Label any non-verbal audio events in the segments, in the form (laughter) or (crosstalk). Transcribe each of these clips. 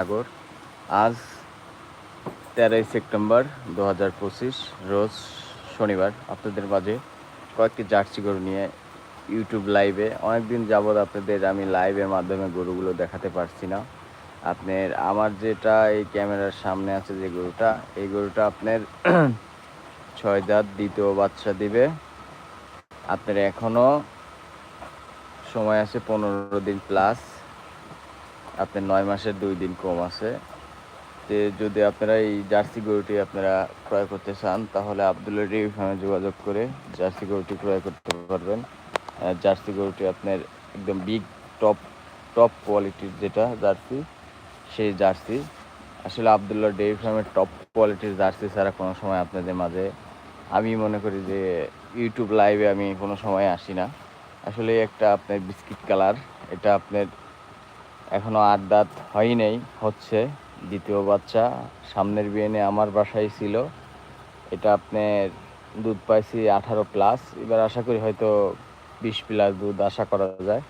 সাগর। আজ তেরোই সেপ্টেম্বর দু হাজার পঁচিশ, রোজ শনিবার। আপনাদের মাঝে কয়েকটি জার্সি গরু নিয়ে ইউটিউব লাইভে। অনেকদিন যাবৎ আপনাদের আমি লাইভের মাধ্যমে গরুগুলো দেখাতে পারছি না। আপনার, আমার যেটা এই ক্যামেরার সামনে আছে যে গরুটা, এই গরুটা আপনার (clears throat) ছয় দাঁত দ্বিতীয় বাচ্চা দিবে। আপনার এখনও সময় আছে পনেরো দিন প্লাস আপনার নয় মাসের দুই দিন কম আছে। তো যদি আপনারা এই জার্সি গরুটি আপনারা ক্রয় করতে চান, তাহলে আবদুল্লা ডেইরি ফার্মে যোগাযোগ করে জার্সি গরুটি ক্রয় করতে পারবেন। জার্সি গরুটি আপনার একদম বিগ টপ টপ কোয়ালিটির যেটা জার্সি, সেই জার্সি। আসলে আবদুল্লা ডেইরি ফার্মের টপ কোয়ালিটির জার্সি ছাড়া কোনো সময় আপনাদের মাঝে আমি মনে করি যে ইউটিউব লাইভে আমি কোনো সময় আসি না। আসলে একটা আপনার বিস্কিট কালার এটা আপনার এখনও আট দাঁত হয় নাই, হচ্ছে দ্বিতীয় বাচ্চা, সামনের বিয়েনে আমার বাসায় ছিল। এটা আপনার দুধ পাইছি আঠারো প্লাস এবার আশা করি হয়তো বিশ প্লাস দুধ আশা করা যায়।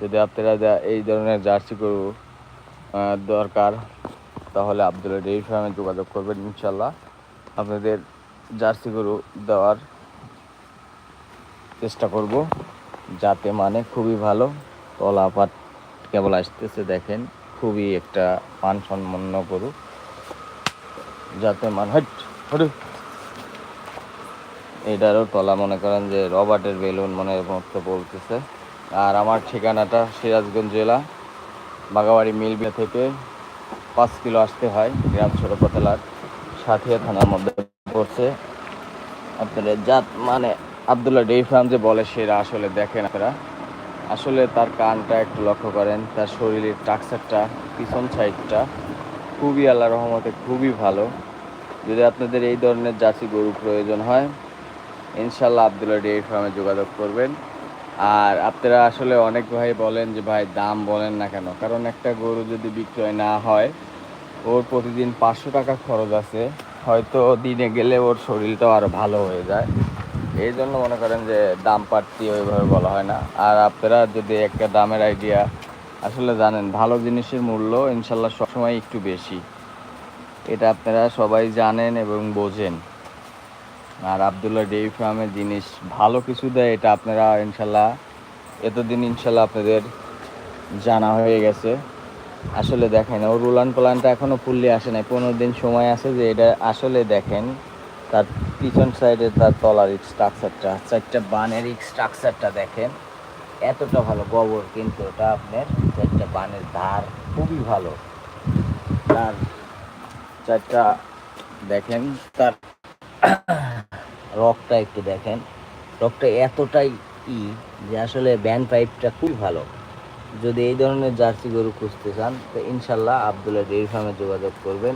যদি আপনারা এই ধরনের জার্সি গরু দরকার, তাহলে আবদুল্লা ডেইরি ফার্মে যোগাযোগ করবেন ইনশাল্লাহ আপনাদের জার্সি গরু দেওয়ার চেষ্টা করব, যাতে মানে খুবই ভালো তলাপাত কেবল আসতেছে দেখেন, খুবই একটা মান সম্মান্য গরু। যাতে মান হট, হটু। এটারও তলা মনে করেন যে রবার্টের বেলুন মনে মতো বলতেছে। আর আমার ঠিকানাটা সিরাজগঞ্জ জেলা, বাগাবাড়ি মিলবিয়া থেকে পাঁচ কিলো আসতে হয়, গ্রাম ছোটপতলার সাথিয়া থানার মধ্যে পড়ছে। আপনাদের জাত মানে আবদুল্লাহ ডেই ফার্ম যে বলে সেটা আসলে দেখেন আপনারা। আসলে তার কানটা একটু লক্ষ্য করেন, তার শরীরের টাকসারটা পিছন সাইডটা খুবই আল্লাহ রহমতে খুবই ভালো। যদি আপনাদের এই ধরনের জার্সি গরু প্রয়োজন হয় ইনশাল্লাহ আবদুল্লাহ ডেয়ারি ফার্মে যোগাযোগ করবেন। আর আপনারা আসলে অনেক ভাই বলেন যে, ভাই, দাম বলেন না কেন? কারণ একটা গরু যদি বিক্রয় না হয়, ওর প্রতিদিন পাঁচশো টাকা খরচ আছে। হয়তো দিনে গেলে ওর শরীরটাও আরও ভালো হয়ে যায়। এই জন্য মনে করেন যে দাম পাটতি ওইভাবে বলা হয় না। আর আপনারা যদি একটা দামের আইডিয়া আসলে জানেন, ভালো জিনিসের মূল্য ইনশাল্লাহ সবসময় একটু বেশি। এটা আপনারা সবাই জানেন এবং বোঝেন। আর আবদুল্লাহ ডেইরি ফার্মে জিনিস ভালো কিছু দেয়, এটা আপনারা ইনশাল্লাহ, এতদিন ইনশাল্লাহ আপনাদের জানা হয়ে গেছে। আসলে দেখেন, ওর রুলান প্লানটা এখনও ফুললি আসে নাই। পনেরো দিন সময় আছে যে এটা আসলে দেখেন। তার পিছন সাইডে তার তলার স্ট্রাকচারটা চারটা বানের স্ট্রাকচারটা দেখেন, এতটা ভালো গোবর কিন্তু ওটা আপনার চারটা বানের ধার খুবই ভালো। তার চারটা দেখেন, তার রকটা একটু দেখেন, রকটা এতটাই ই যে আসলে ব্যান্ড পাইপটা খুবই ভালো। যদি এই ধরনের জার্সি গরু খুঁজতে চান, তো ইনশাল্লাহ আবদুল্লাহ ডেইরি ফার্মে যোগাযোগ করবেন।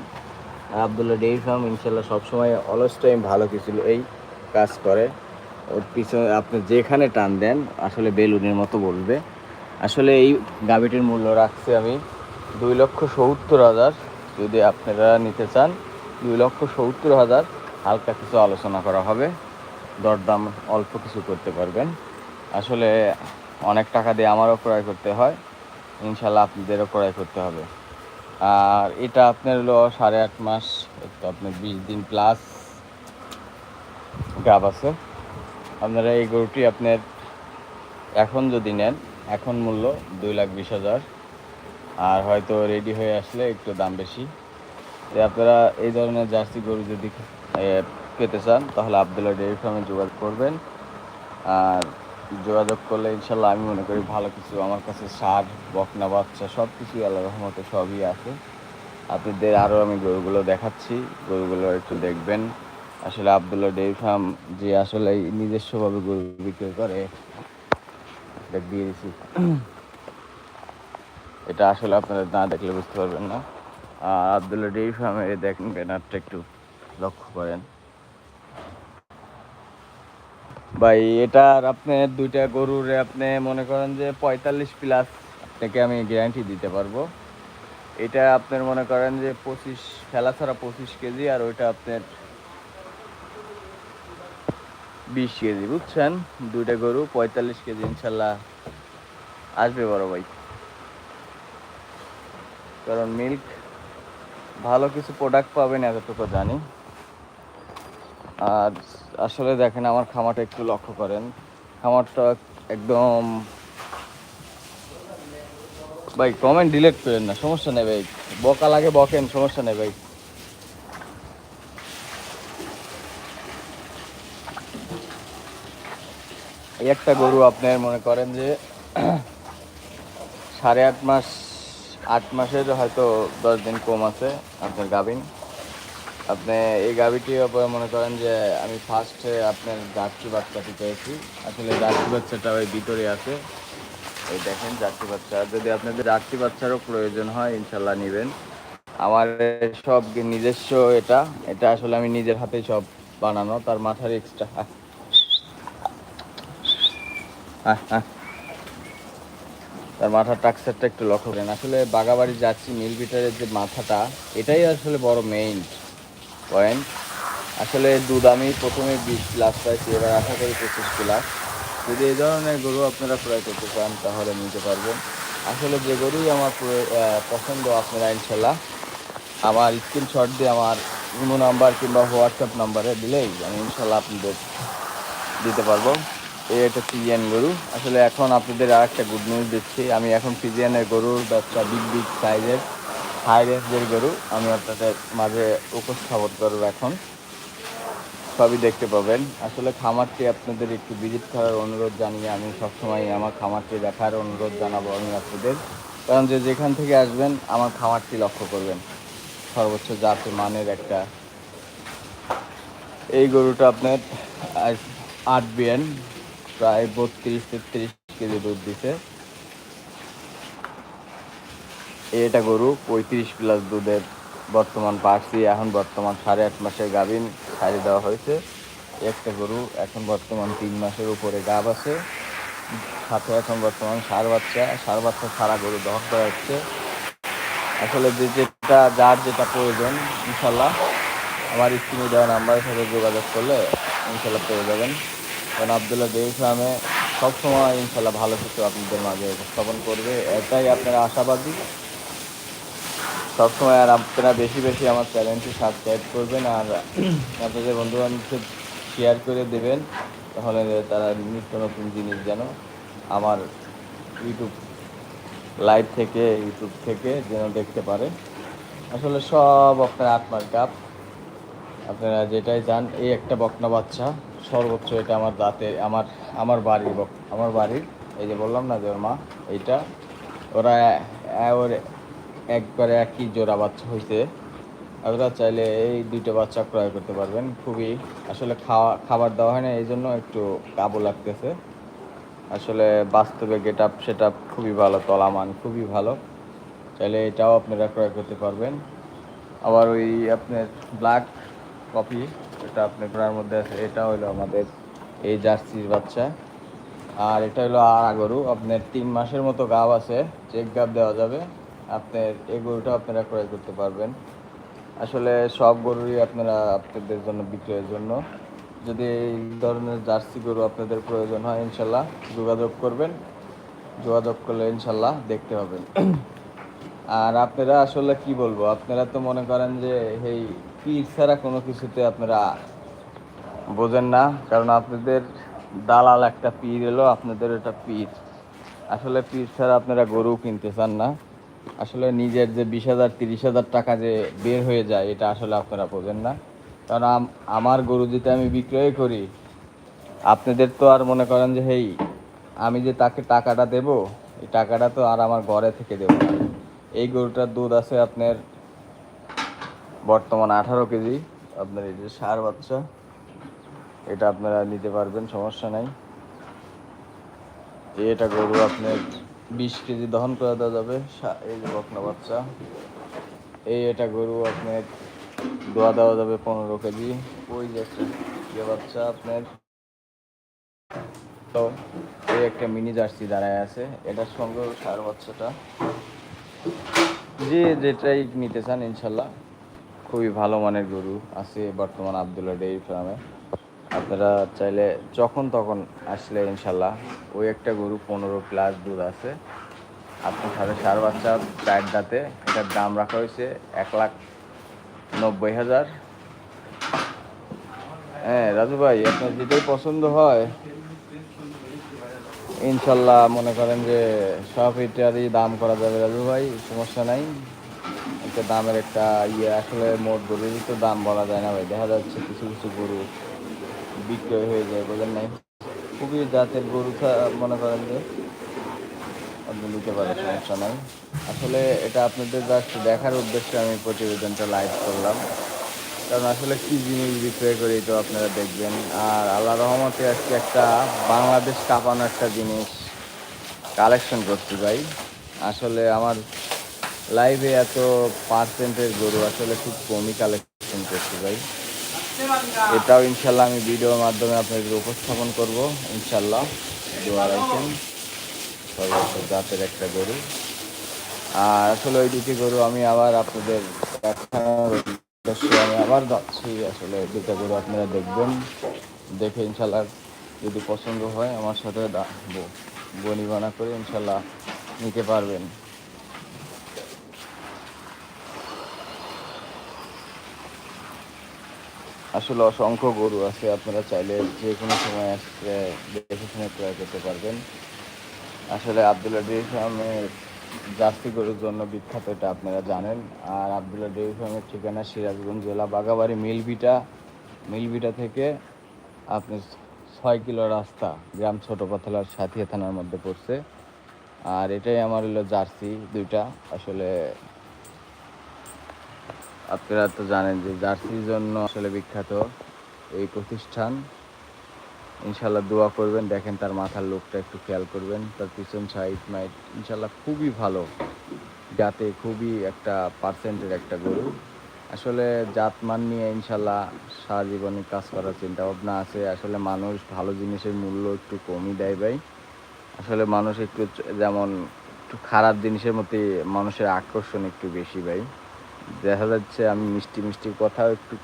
আবদুল্লাহ ডেইরি ফার্ম ইনশাল্লাহ সবসময় অলস টাইম ভালো কিছু এই কাজ করে। ওর পিছনে আপনি যেখানে টান দেন, আসলে বেলুনের মতো বলবে আসলে এই গাভিটির মূল্য রাখছি আমি দুই লক্ষ সত্তর হাজার। যদি আপনারা নিতে চান, দুই লক্ষ সত্তর হাজার হালকা কিছু আলোচনা করা হবে। দরদাম অল্প কিছু করতে পারবেন। আসলে অনেক টাকা দিয়ে আমারও ক্রয় করতে হয়। ইনশাল্লাহ আপনাদেরও ক্রয় করতে হবে। আর এটা আপনার হলো সাড়ে আট মাস তো আপনার বিশ দিন প্লাস গাব আছে। আপনারা এই গরুটি আপনার এখন যদি নেন, এখন মূল্য দুই লাখ বিশ হাজার। আর হয়তো রেডি হয়ে আসলে একটু দাম বেশি। আপনারা এই ধরনের জার্সি গরু যদি পেতে চান, তাহলে আবদুল্লাহ ডেয়ারি ফার্মে যোগাযোগ করবেন। আর যোগাযোগ করলে ইনশাল্লাহ আমি মনে করি ভালো কিছু আমার কাছে সার, বকনা বাচ্চা সব কিছুই আল্লাহ রহমতে সবই আছে। আপনাদের আরও আমি গরুগুলো দেখাচ্ছি, গরুগুলো একটু দেখবেন। আসলে আবদুল্লাহ ডেয়ারি ফার্ম যে আসলে নিজস্বভাবে গরু বিক্রি করে দিয়ে দিছি। এটা আসলে আপনারা না দেখলে বুঝতে পারবেন না। আর আবদুল্লাহ ডেইরি ফার্মে দেখেন ব্যানারটা একটু লক্ষ্য করেন। ভাই, এটার আপনি দুইটা গরুর আপনি মনে করেন যে পঁয়তাল্লিশ প্লাস আপনাকে আমি গ্যারান্টি দিতে পারব। এটা আপনার মনে করেন যে পঁচিশ, ফেলা ছাড়া পঁচিশ কেজি আর ওইটা আপনার বিশ কেজি, বুঝছেন? দুইটা গরু পঁয়তাল্লিশ কেজি ইনশাল্লাহ আসবে বড় ভাই। কারণ মিল্ক ভালো কিছু প্রোডাক্ট পাবেন, এতটুকু জানি। আর আসলে দেখেন, আমার খামারটা একটু লক্ষ্য করেন। খামারটা একদম, ভাই কমেন্ট ডিলেট করেন না, সমস্যা নেই ভাই। বকা লাগে, বকেন, সমস্যা নেই ভাই। এই একটা গরু আপনার মনে করেন যে, সাড়ে আট মাস, আট মাসের হয়তো দশ দিন কম আছে, আপনার গাভিন। আপনি এই গাভিটি আপনার মনে করেন যে আমি ফার্স্টে আপনার জার্সি বাচ্চাটি পেয়েছি। আসলে জার্সি বাচ্চাটা ওই ভিতরে আছে। এই দেখেন জার্সি বাচ্চা। যদি আপনাদের জার্সি বাচ্চারও প্রয়োজন হয় ইনশাল্লাহ নেবেন। আমার সব নিজস্ব এটা? এটা আসলে আমি নিজের হাতেই সব বানানো, তার মাথার এক্সট্রা তার মাথার টাক্সারটা একটু লক্ষ্য করেন। আসলে বাগাবাড়ি যাচ্ছি মিল বিটারের যে মাথাটা, এটাই আসলে বড় মেইন পয়েন্ট আসলে দুধ আমি প্রথমে বিশ প্লাস পাইছি এবার আশা করি পঁচিশ প্লাস যদি এই ধরনের গরু আপনারা ক্রয় করতে চান, তাহলে নিতে পারবেন। আসলে যে গরুই আমার পছন্দ, আপনারা ইনশাল্লাহ আমার স্ক্রিনশট দিয়ে আমার ইমো নাম্বার কিংবা হোয়াটসঅ্যাপ নাম্বারে দিলেই আমি ইনশাল্লাহ আপনাদের দিতে পারব। এই একটা পিজিয়ান গরু। আসলে এখন আপনাদের আর একটা গুড নিউজ দিচ্ছি। আমি এখন পিজিয়ানের গরুর ব্যবসা বিগ বিগ সাইজের হাই রেঞ্জের গরু, আমি আপনাদের মাঝে উপস্থাপন করব এখন। সবই দেখতে পাবেন। আসলে খামারটি আপনাদের একটু ভিজিট করার অনুরোধ জানিয়ে আমি সবসময় আমার খামারটি দেখার অনুরোধ জানাব আমি আপনাদের। কারণ যে যেখান থেকে আসবেন, আমার খামারটি লক্ষ্য করবেন। সর্বোচ্চ জাতের মানের একটা। এই গরুটা আপনার আট বিয়ান, প্রায় বত্রিশ তেত্রিশ কেজি দুধ দিছে। এটা গরু, পঁয়ত্রিশ প্লাস দুধের বর্তমান পার্সি। এখন বর্তমান সাড়ে আট মাসের গাভিন ছাড়ি দেওয়া হয়েছে। একটা গরু এখন বর্তমান তিন মাসের উপরে গাব আছে। সাথে এখন বর্তমান সার বাচ্চা। সার বাচ্চা সারা গরু দহন করা হচ্ছে। আসলে যে যেটা, যার যেটা প্রয়োজন, ইনশাল্লাহ। আমার স্ক্রিনে দেওয়া নাম্বারের সাথে যোগাযোগ করলে ইনশাল্লাহ পেয়ে যাবেন। কারণ আবদুল্লাহ ডেই ফার্মে সবসময় ইনশাল্লাহ ভালো কিছু আপনাদের মাঝে উপস্থাপন করবে। এটাই আপনারা আশাবাদী। সবসময় আর আপনারা বেশি বেশি আমার চ্যানেলটি সাবস্ক্রাইব করবেন আর আপনাদের বন্ধু বান্ধবকে শেয়ার করে দেবেন, তাহলে তারা নিত্য নতুন জিনিস যেন আমার ইউটিউব লাইভ থেকে ইউটিউব থেকে যেন দেখতে পারে। আসলে সব আপনার আত্মার কাপ আপনারা যেটাই চান, এই একটা বকনা বাচ্চা, সর্বোচ্চ এটা আমার দাঁতে, আমার আমার বাড়ির বক, আমার বাড়ির, এই যে বললাম না যে ওর মা, এইটা ওর একবারে একই জোড়া বাচ্চা হয়েছে আপনারা চাইলে এই দুইটা বাচ্চা ক্রয় করতে পারবেন। খুবই আসলে খাওয়া, খাবার দেওয়া হয় না এই জন্য একটু কাবু লাগতেছে। আসলে বাস্তবে গেট আপ সেট আপ খুবই ভালো তলামান খুবই ভালো। চাইলে এটাও আপনারা ক্রয় করতে পারবেন। আবার ওই আপনার ব্ল্যাক কফি এটা আপনার ঘোড়ার মধ্যে আছে, এটা হলো আমাদের এই জার্সির বাচ্চা। আর এটা হলো আর গরু আপনার তিন মাসের মতো গাব আছে, চেক গাব দেওয়া যাবে। আপনার এই গরুটা আপনারা ক্রয় করতে পারবেন। আসলে সব গরুই আপনারা আপনাদের জন্য বিক্রয়ের জন্য। যদি এই ধরনের জার্সি গরু আপনাদের প্রয়োজন হয়, ইনশাল্লাহ যোগাযোগ করবেন। যোগাযোগ করলে ইনশাল্লাহ দেখতে পাবেন। আর আপনারা আসলে কি বলব, আপনারা তো মনে করেন যে এই পীর ছাড়া কোনো কিছুতে আপনারা বোঝেন না, কারণ আপনাদের দালাল একটা পীর এলো, আপনাদের এটা পীর। আসলে পীর ছাড়া আপনারা গরু কিনতে চান না। আসলে নিজের যে বিশ হাজার, তিরিশ হাজার টাকা যে বের হয়ে যায়, এটা আসলে আপনারা বোঝেন না। কারণ আম- আমার গরু যেটা আমি বিক্রয় করি, আপনাদের তো আর মনে করেন যে, হেই, আমি যে তাকে টাকাটা দেব, এই টাকাটা তো আর আমার ঘরে থেকে দেবো না। এই গরুটার দুধ আছে আপনার বর্তমান আঠারো কেজি। আপনার এই যে সার বাচ্চা, এটা আপনারা নিতে পারবেন, সমস্যা নাই। এটা গরু আপনার বিশ কেজি দহন করে দেওয়া যাবে। এই যে বকনা বাচ্চা। এই এটা গরু আপনার দোয়া দেওয়া যাবে পনেরো কেজি। ওই যে একটা ইয়ে বাচ্চা আপনার। তো এই একটা মিনি জার্সি দাঁড়ায় আছে। এটার সঙ্গে সার বাচ্চাটা। যে যেটাই নিতে চান ইনশাল্লাহ। খুবই ভালো মানের গরু আছে বর্তমান আবদুল্লাহ ডেইরি ফার্মে। আপনারা চাইলে যখন তখন আসলে ইনশাল্লাহ ওই একটা গরু পনেরো প্লাস দুধ আছে। আপনার সাথে সার বাচ্চা চার দাঁতে, এটার দাম রাখা হয়েছে এক লাখ নব্বই হাজার। হ্যাঁ রাজু ভাই, আপনার যেটাই পছন্দ হয়, ইনশাল্লাহ মনে করেন যে সব এটারই দাম করা যাবে রাজু ভাই, সমস্যা নাই। একটা দামের একটা ইয়ে আসলে মোট গরুরই তো দাম বলা যায় না ভাই, দেখা যাচ্ছে কিছু কিছু গরু বিক্রয় হয়ে যায় বোঝেন নাই। খুবই জাতের গরু মনে করেন যে আপনি নিতে পারেন, সমস্যা নাই। আসলে এটা আপনাদের জাস্ট দেখার উদ্দেশ্যে আমি প্রতিবেদনটা লাইভ করলাম। কারণ আসলে কি জিনিস বিক্রয় করি তো আপনারা দেখবেন। আর আল্লাহ রহমতে আজকে একটা বাংলাদেশ কাঁপানো একটা জিনিস কালেকশন করছি ভাই। আসলে আমার লাইভে এত পার্সেন্টের গরু আসলে খুব কমই কালেকশন করছি ভাই। এটাও ইনশাল্লাহ আমি ভিডিওর মাধ্যমে আপনাদের উপস্থাপন করব, ইনশাল্লাহ। দোয়া রাখেন সর্বোচ্চ জাতের একটা গরু। আর আসলে ওই দুটি গরু আমি আবার আপনাদের আমি আবার যাচ্ছি। আসলে দুটো গরু আপনারা দেখবেন। দেখে ইনশাল্লাহ যদি পছন্দ হয়, আমার সাথে বনিবনা করে ইনশাল্লাহ নিতে পারবেন। আসলে অসংখ্য গরু আছে, আপনারা চাইলে যে কোনো সময় আসলে দেখে শুনে ক্রয় করতে পারবেন। আসলে আবদুল্লাহ ডেইরি ফার্মের জার্সি গরুর জন্য বিখ্যাত, এটা আপনারা জানেন। আর আবদুল্লাহ ডেইরি ফার্মের ঠিকানা সিরাজগঞ্জ জেলা বাগাবাড়ি মিলভিটা মিলভিটা থেকে আপনি ছয় কিলো রাস্তা গ্রাম ছোট পাথলার সাথিয়া থানার মধ্যে পড়ছে। আর এটাই আমার হলো জার্সি দুইটা। আসলে আপনারা তো জানেন যে জার্সির জন্য আসলে বিখ্যাত এই প্রতিষ্ঠান। ইনশাল্লাহ দোয়া করবেন, দেখেন তার মাথার লোকটা একটু খেয়াল করবেন। তার পিছন সাইড মাইড ইনশাল্লাহ খুবই ভালো। যাতে খুবই একটা পার্সেন্টের একটা গরু। আসলে জাতমান নিয়ে ইনশাল্লাহ সারা জীবনে কাজ করার চিন্তা ভাবনা আছে। আসলে মানুষ ভালো জিনিসের মূল্য একটু কমই দেয় ভাই। আসলে মানুষ একটু যেমন একটু খারাপ জিনিসের মধ্যে মানুষের আকর্ষণ একটু বেশি ভাই। দেখা যাচ্ছে আমি মিষ্টি মিষ্টি কথাও একটু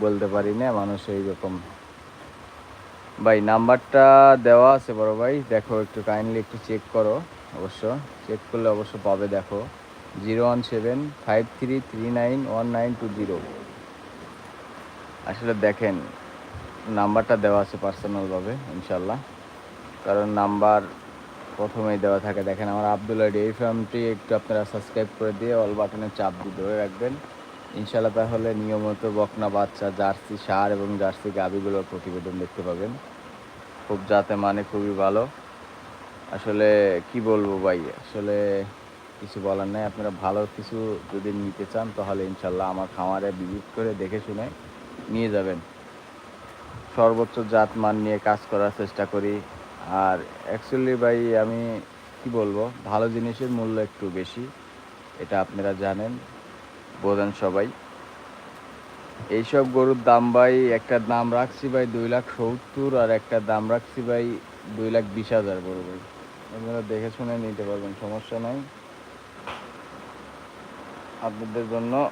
বলতে পারি না, মানুষ এইরকম। ভাই, নাম্বারটা দেওয়া আছে বড় ভাই, দেখো একটু কাইন্ডলি একটু চেক করো, অবশ্য। চেক করলে অবশ্য পাবে, দেখো। Zero one seven five three three nine one nine two zero. আসলে দেখেন, নাম্বারটা দেওয়া আছে পার্সোনালভাবে ইনশাল্লাহ। কারণ নাম্বার প্রথমেই দেওয়া থাকে। দেখেন আমার আবদুল্লাহ ডেইরি ফার্মটি একটু আপনারা সাবস্ক্রাইব করে দিয়ে অল বাটনে চাপ দিয়ে ধরে রাখবেন। ইনশাল্লাহ তাহলে নিয়মিত বকনা বাচ্চা, জার্সি সার এবং জার্সি গাভিগুলোর প্রতিবেদন দেখতে পাবেন। খুব যাতে মানে খুবই ভালো। আসলে কি বলব ভাই, আসলে কিছু বলার নাই। আপনারা ভালো কিছু যদি নিতে চান, তাহলে ইনশাল্লাহ আমার খামারে ভিজিট করে দেখে শুনে নিয়ে যাবেন। সর্বোচ্চ জাত মান নিয়ে কাজ করার চেষ্টা করি। আর অ্যাকচুয়ালি ভাই, আমি কি বলব, ভালো জিনিসের মূল্য একটু বেশি, এটা আপনারা জানেন, বোঝেন সবাই। এইসব গরুর দাম ভাই, একটা দাম রাখছি ভাই দুই লাখ সত্তর, আর একটা দাম রাখছি ভাই দুই লাখ বিশ হাজার গরু ভাই। আপনারা দেখে শুনে নিতে পারবেন, সমস্যা নাই। আপনাদের জন্য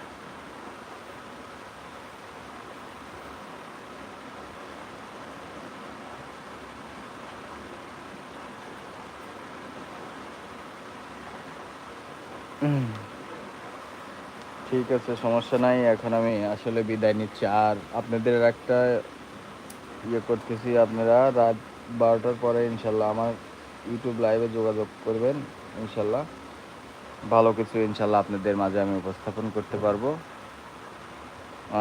ঠিক আছে, সমস্যা নাই, এখন আমি আসলে বিদায় নিচ্ছি। আর আপনাদের একটা ইয়ে করতেছি, আপনারা রাত বারোটার পরে ইনশাল্লাহ আমার ইউটিউব লাইভে যোগাযোগ করবেন, ইনশাল্লাহ। ভালো কিছু ইনশাল্লাহ আপনাদের মাঝে আমি উপস্থাপন করতে পারব।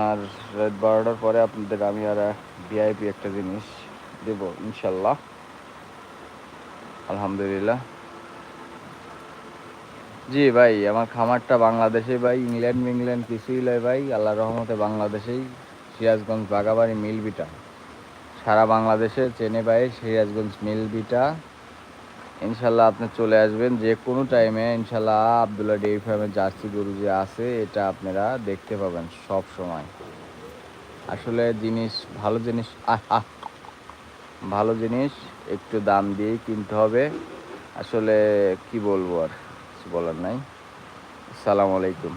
আর রাত বারোটার পরে আপনাদের আমি আর ভিআইপি একটা জিনিস দেব, ইনশাল্লাহ। আলহামদুলিল্লাহ। জি ভাই, আমার খামারটা বাংলাদেশে ভাই, ইংল্যান্ড ইংল্যান্ড কিছুই লয় ভাই, আল্লাহ রহমতে বাংলাদেশেই সিরাজগঞ্জ বাগাবাড়ি মিলবিটা সারা বাংলাদেশে চেনে ভাই সিরাজগঞ্জ মিলবিটা ইনশাল্লাহ আপনি চলে আসবেন যে কোনো টাইমে ইনশাল্লাহ আবদুল্লাহ ডেইরি ফার্মের জার্সি গরু যে আছে, এটা আপনারা দেখতে পাবেন সব সময়। আসলে জিনিস, ভালো জিনিস ভালো জিনিস, একটু দাম দিয়েই কিনতে হবে। আসলে কি বলব আর? কিছু বলার নাই। সালাম আলাইকুম।